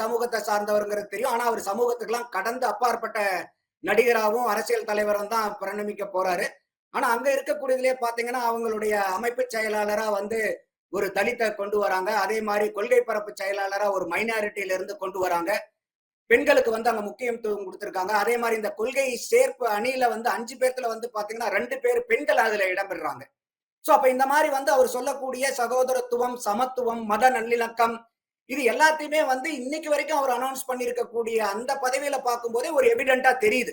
சமூகத்தை சார்ந்தவருங்கிறது தெரியும். ஆனா அவர் சமூகத்துக்கெல்லாம் கடந்து அப்பாற்பட்ட நடிகராகவும் அரசியல் தலைவரும் தான் பரிணமிக்க போறாரு. ஆனா அங்க இருக்கக்கூடியதுலயே பாத்தீங்கன்னா அவங்களுடைய அமைப்பு செயலாளரா வந்து ஒரு தலித்தை கொண்டு வராங்க. அதே மாதிரி கொள்கை பரப்பு செயலாளரா ஒரு மைனாரிட்டியில இருந்து கொண்டு வராங்க. பெண்களுக்கு வந்து அங்க முக்கியத்துவம் கொடுத்திருக்காங்க. அதே மாதிரி இந்த கொள்கை சேர்ப்பு அணியில வந்து அஞ்சு பேர்த்துல வந்து பாத்தீங்கன்னா ரெண்டு பேர் பெண்கள் அதுல இடம்பெறாங்க. சோ அப்ப இந்த மாதிரி வந்து அவர் சொல்லக்கூடிய சகோதரத்துவம் சமத்துவம் மத நல்லிணக்கம் இது எல்லாத்தையுமே வந்து இன்னைக்கு வரைக்கும் அவர் அனௌன்ஸ் பண்ணிருக்கக்கூடிய அந்த பதவியில பார்க்கும்போதே ஒரு எவிடென்டா தெரியுது.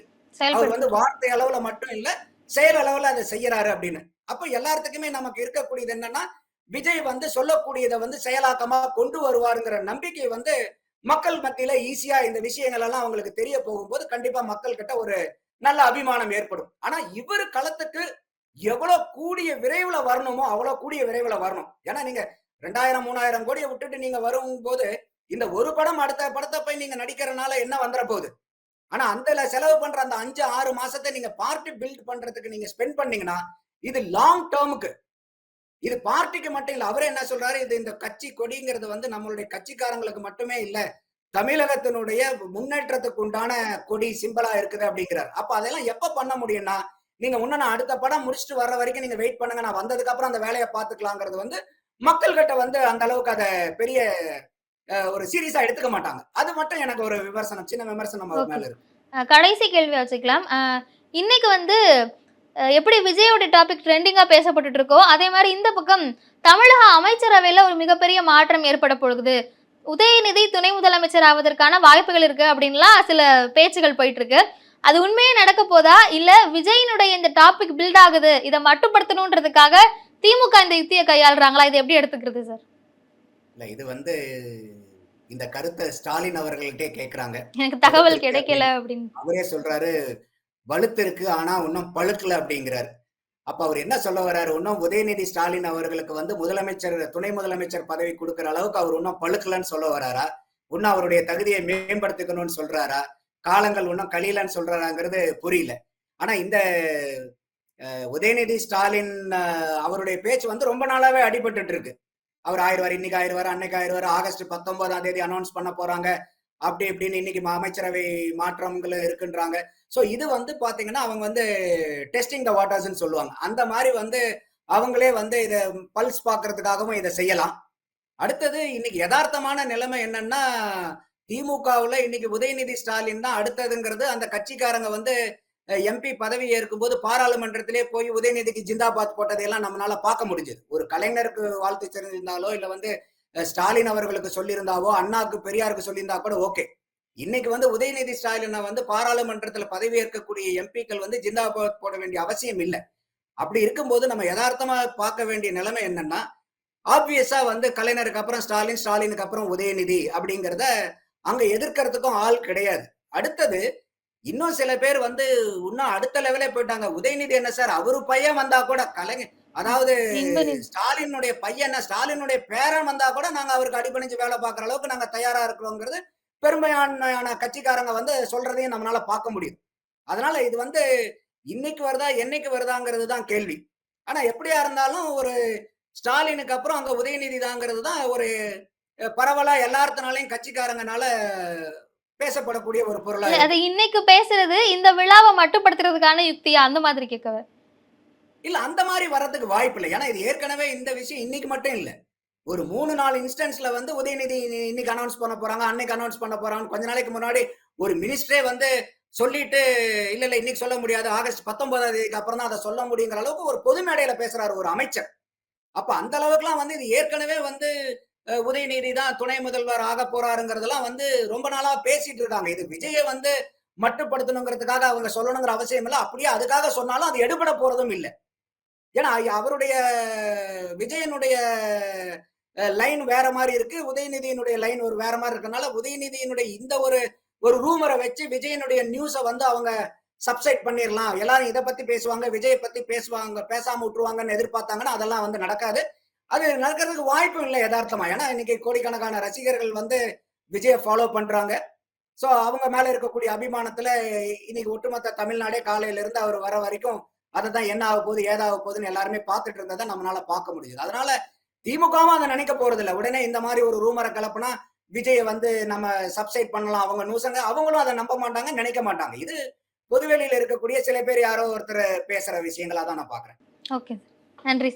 அவர் வந்து வார்த்தை அளவுல மட்டும் இல்ல செயல் அளவுல அதை செய்யறாரு அப்படின்னு. அப்ப எல்லாத்துக்குமே நமக்கு இருக்கக்கூடியது என்னன்னா விஜய் வந்து சொல்லக்கூடியதை வந்து செயலாக்கமா கொண்டு வருவாருங்கிற நம்பிக்கை வந்து மக்கள் மத்தியில ஈஸியா இந்த விஷயங்கள் எல்லாம் அவங்களுக்கு தெரிய போகும்போது கண்டிப்பா மக்கள் கிட்ட ஒரு நல்ல அபிமானம் ஏற்படும். ஆனா இவர் களத்துக்கு எவ்வளவு கூடிய விரைவுல வரணுமோ அவ்வளவு கூடிய விரைவுல வரணும். ஏன்னா நீங்க ரெண்டாயிரம் மூணாயிரம் கோடியை விட்டுட்டு நீங்க வரும்போது இந்த ஒரு படம் அடுத்த படத்தை போய் நீங்க நடிக்கிறனால என்ன வந்துட போகுது? ஆனா அந்த செலவு பண்ற அந்த அஞ்சு ஆறு மாசத்தை நீங்க பார்ட்டி பில்ட் பண்றதுக்கு நீங்க ஸ்பெண்ட் பண்ணீங்கன்னா இது லாங் டேர்முக்கு இது பார்ட்டிக்கு மட்டும் இல்ல அவரே என்ன சொல்றாரு? இது இந்த கட்சி கொடிங்கிறது வந்து நம்மளுடைய கட்சிக்காரங்களுக்கு மட்டுமே இல்ல தமிழகத்தினுடைய முன்னேற்றத்துக்கு உண்டான கொடி சிம்பிளா இருக்குது அப்படிங்கிறார். அப்ப அதெல்லாம் எப்ப பண்ண முடியும்னா நீங்க உன்ன நான் அடுத்த படம் முடிச்சுட்டு வர்ற வரைக்கும் நீங்க வெயிட் பண்ணுங்க நான் வந்ததுக்கு அப்புறம் அந்த வேலையை பாத்துக்கலாங்கிறது வந்து மக்கள்கிட்ட வந்து அந்த அளவுக்கு அதை பெரிய ஒரு சீரியஸா எடுத்துக்க மாட்டாங்க. அது மட்டும் எனக்கு ஒரு விமர்சனம் சின்ன விமர்சனம் அவர் மேல இருக்கு.
கடைசி கேள்வி வச்சுக்கலாம். இன்னைக்கு வந்து எப்படி விஜயோட டாபிக் ட்ரெண்டிங்கா பேசப்பட்டுட்டு இருக்கோ அதே மாதிரி இந்த பக்கம் தமிழக அமைச்சரவையில ஒரு மிகப்பெரிய மாற்றம் ஏற்பட போகுது. உதயநிதி துணை முதலமைச்சர் ஆவதற்கான வாய்ப்புகள் இருக்கு அப்படின்லாம் சில பேச்சுகள் போயிட்டு இருக்கு. அது உண்மையே நடக்க போதா? இல்ல விஜயினுடைய இந்த டாபிக் பில்ட் ஆகுது? இதை மட்டுப்படுத்தணுன்றதுக்காக திமுக இந்த யுத்தியை கையாளுறாங்களா? இதை எப்படி எடுத்துக்கிறது சார்
இல்ல இது வந்து இந்த கருத்தை ஸ்டாலின் அவர்கள்ட்டே கேக்குறாங்க.
எனக்கு தகவல் கிடைக்கல அப்படின்னு.
அவரே சொல்றாரு வலுத்து இருக்கு ஆனா இன்னும் பழுக்கல அப்படிங்கிறார். அப்ப அவர் என்ன சொல்ல வர்றாரு? இன்னும் உதயநிதி ஸ்டாலின் அவர்களுக்கு வந்து முதலமைச்சர் துணை முதலமைச்சர் பதவி கொடுக்கிற அளவுக்கு அவர் இன்னும் பழுக்கலன்னு சொல்ல வர்றாரா? இன்னும் அவருடைய தகுதியை மேம்படுத்திக்கணும்னு சொல்றாரா? காலங்கள் இன்னும் கழியலன்னு சொல்றாராங்கிறது புரியல. ஆனா இந்த உதயநிதி ஸ்டாலின் அவருடைய பேச்சு வந்து ரொம்ப நாளாவே அடிபட்டுட்டு இருக்கு. அவர் ஆயிடுவார் இன்னைக்கு ஆயிடுவார் அன்னைக்கு ஆயிடுவார் ஆகஸ்ட் பத்தொன்பதாம் தேதி அனௌன்ஸ் பண்ண போறாங்க. அப்படி இப்படின்னு இன்னைக்கு அமைச்சரவை மாற்றங்கள் இருக்குன்றாங்க. ஸோ இது வந்து பாத்தீங்கன்னா அவங்க வந்து டெஸ்டிங் த வாட்டர்ஸ்ன்னு சொல்லுவாங்க. அந்த மாதிரி வந்து அவங்களே வந்து இதை பல்ஸ் பார்க்கறதுக்காகவும் இதை செய்யலாம். அடுத்தது இன்னைக்கு யதார்த்தமான நிலைமை என்னன்னா திமுகவுல இன்னைக்கு உதயநிதி ஸ்டாலின் தான் அடுத்ததுங்கிறது அந்த கட்சிக்காரங்க வந்து எம்பி பதவி ஏற்கும்போது பாராளுமன்றத்திலே போய் உதயநிதிக்கு ஜிந்தாபாத் போட்டதையெல்லாம் நம்மளால பார்க்க முடிஞ்சது. ஒரு கலைஞருக்கு வாழ்த்து தெரிஞ்சிருந்தாலோ இல்ல வந்து ஸ்டாலின் அவர்களுக்கு சொல்லியிருந்தாவோ அண்ணாக்கு பெரியாருக்கு சொல்லியிருந்தா கூட ஓகே. இன்னைக்கு வந்து உதயநிதி ஸ்டாலினை வந்து பாராளுமன்றத்துல பதவி ஏற்கக்கூடிய எம்பிக்கள் வந்து ஜிந்தாபாத் போட வேண்டிய அவசியம் இல்லை. அப்படி இருக்கும்போது நம்ம யதார்த்தமா பார்க்க வேண்டிய நிலைமை என்னன்னா ஆப்வியஸா வந்து கலைஞருக்கு அப்புறம் ஸ்டாலின் ஸ்டாலினுக்கு அப்புறம் உதயநிதி அப்படிங்கிறத அங்க எதிர்க்கிறதுக்கும் ஆள் கிடையாது. அடுத்தது இன்னும் சில பேர் வந்து இன்னும் அடுத்த லெவலே போயிட்டாங்க. உதயநிதி என்ன சார்? அவரு பையன் வந்தா கூட கலைஞர் அதாவது. ஸ்டாலினுடைய பையன் ஸ்டாலினுடைய பேரன் வந்தா கூட நாங்க அவருக்கு அடிபணிஞ்சு வேலை பார்க்குற அளவுக்கு நாங்க தயாரா இருக்கிறோங்கிறது பெரும்பான்மையான கட்சிக்காரங்க வந்து சொல்றதையும் நம்மளால பார்க்க முடியும். அதனால இது வந்து இன்னைக்கு வருதா என்னைக்கு வருதாங்கிறது தான் கேள்வி. ஆனா எப்படியா இருந்தாலும் ஒரு ஸ்டாலினுக்கு அப்புறம் அங்க உதயநிதி தாங்கிறது தான் ஒரு பரவலா எல்லாத்தினாலையும் கட்சிக்காரங்கனால பேசப்படக்கூடிய ஒரு பொருளா
இல்ல, அது இன்னைக்கு பேசுறது இந்த விழாவை மட்டுப்படுத்துறதுக்கான யுக்தியா? அந்த மாதிரி கேட்கவே.
இல்ல அந்த மாதிரி வர்றதுக்கு வாய்ப்பு இல்லை ஏன்னா இது ஏற்கனவே இந்த விஷயம் இன்னைக்கு மட்டும் இல்ல. ஒரு மூணு நாலு இன்ஸ்டன்ஸ்ல வந்து உதயநிதி இன்னி- இன்னைக்கு அனௌன்ஸ் பண்ண போறாங்க அன்னைக்கு அனௌன்ஸ் பண்ண போறாங்க. கொஞ்ச நாளைக்கு முன்னாடி ஒரு மினிஸ்டரே வந்து சொல்லிட்டு இல்ல இல்ல இன்னைக்கு சொல்ல முடியாது. ஆகஸ்ட் பத்தொன்பதாம் தேதிக்கு அப்புறம் தான் அதை சொல்ல முடியுங்கிற அளவுக்கு ஒரு பொது மேடையில பேசுறாரு ஒரு அமைச்சர். அப்ப அந்த அளவுக்குலாம் வந்து இது ஏற்கனவே வந்து உதயநிதி தான் துணை முதல்வர் ஆக போறாருங்கிறதெல்லாம் வந்து ரொம்ப நாளா பேசிட்டு இருக்காங்க. இது விஜயை வந்து மட்டுப்படுத்தணுங்கிறதுக்காக அவங்க சொல்லணுங்கிற அவசியம் இல்லை. அப்படியே அதுக்காக சொன்னாலும் அது எடுபட போறதும் இல்லை. ஏன்னா அவருடைய விஜயனுடைய லைன் வேற மாதிரி இருக்கு. உதயநிதியினுடைய லைன் ஒரு வேற மாதிரி இருக்கனால உதயநிதியினுடைய இந்த ஒரு ஒரு ரூமரை வச்சு விஜயனுடைய நியூஸை வந்து அவங்க சப்சைட் பண்ணிடலாம் எல்லாரும் இதை பத்தி பேசுவாங்க விஜயை பத்தி பேசுவாங்க பேசாம விட்டுருவாங்கன்னு எதிர்பார்த்தாங்கன்னா அதெல்லாம் வந்து நடக்காது. அது நடக்கிறதுக்கு வாய்ப்பும் இல்லை யதார்த்தமா. ஏன்னா இன்னைக்கு கோடிக்கணக்கான ரசிகர்கள் வந்து விஜயை ஃபாலோ பண்றாங்க. ஸோ அவங்க மேல இருக்கக்கூடிய அபிமானத்துல இன்னைக்கு ஒட்டுமொத்த தமிழ்நாடே காலையில இருந்து அவர் வர வரைக்கும் அதை தான் என்ன ஆக போகுது ஏதாக போகுதுன்னு எல்லாருமே பார்த்துட்டு இருந்ததை நம்மளால பார்க்க முடியுது. அதனால திமுகவும் அதை நினைக்க போறது இல்லை உடனே இந்த மாதிரி ஒரு ரூமரை கலப்புனா விஜயை வந்து நம்ம சப்சைட் பண்ணலாம். அவங்க நூசங்க அவங்களும் அதை நம்ப மாட்டாங்க நினைக்க மாட்டாங்க. இது பொதுவெளியில இருக்கக்கூடிய சில பேர் யாரோ ஒருத்தர் பேசுற விஷயங்களா தான் நான் பாக்குறேன்
ஓகே நன்றி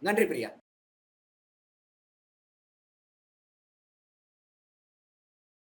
நன்றி பிரியா.